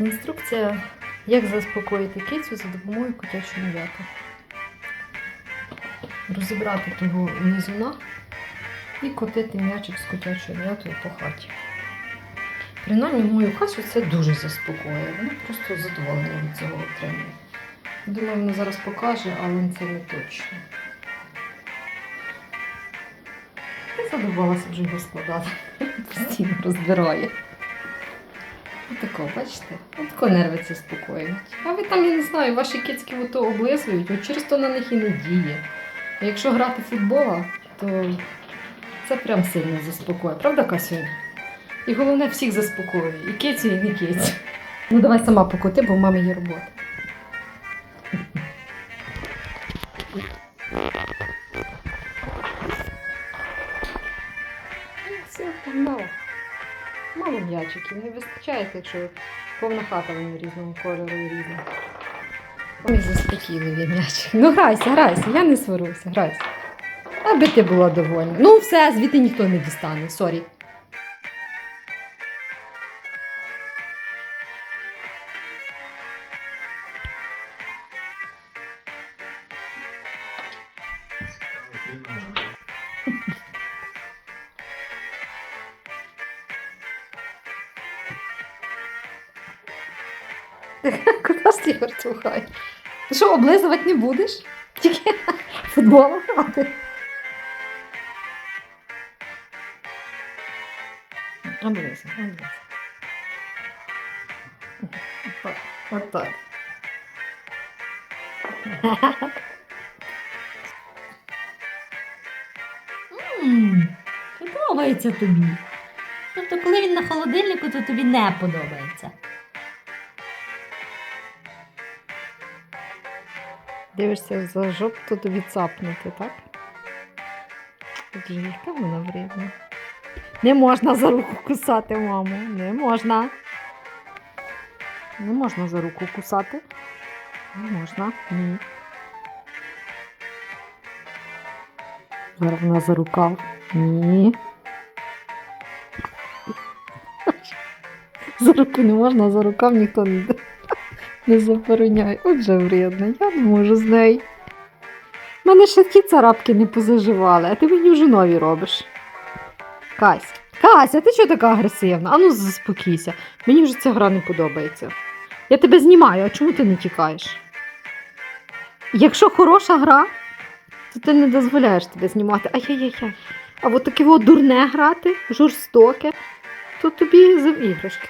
Інструкція, як заспокоїти кицю за допомогою котячого м'яка. Розібрати того низуна і котити м'ячик з котячою м'ятою по хаті. Принаймні, мою Касю це дуже заспокоює. Вона просто задоволена від цього отримання. Думаю, вона зараз покаже, але це не точно. Я задоволилася вже його складати. Постійно розбирає. Отако, бачите? Отако нерви це спокоюють. А ви там, я не знаю, ваші кицьки ото облизують, от через то на них і не діє. А якщо грати в футбола, то це прям сильно заспокоює. Правда, Касюня? І головне всіх заспокоює. І кицю, і не кицю. Ну давай сама покоти, бо в мами є робота. Все, мало. Мало м'ячиків, не вистачає, якщо повна хата вони різного кольору і різного. Ой, заспокійливі м'ячик. Ну грайся, грайся, я не сварюся, грайся. Аби ти була довольна. Ну все, звідти ніхто не дістане, сорі. Куди вертухай? Ти що, облизувати не будеш? Тільки футбол грати. Облизуй. Отак, Отак. М, Подобається тобі. Тобто, коли він на холодильнику, то тобі не подобається. Дивишся за жопу, то тобі цапнути, так? Боже, яка вона вредна. Не можна за руку кусати маму. Не можна. Не можна за руку кусати. Не можна. Ні. Зараз вона за рукав. Ні. За руку не можна, за рукав ніхто не, не забороняє. Отже, вредна, я не можу з нею. У мене ще ті царапки не позаживали, а ти мені вже нові робиш. Кась, Кася, ти чого така агресивна? Ану заспокійся. Мені вже ця гра не подобається. Я тебе знімаю, а чому ти не тікаєш? Якщо хороша гра, то ти не дозволяєш тебе знімати. Ай-яй-яй. А от таке дурне грати, жорстоке, то тобі за іграшки.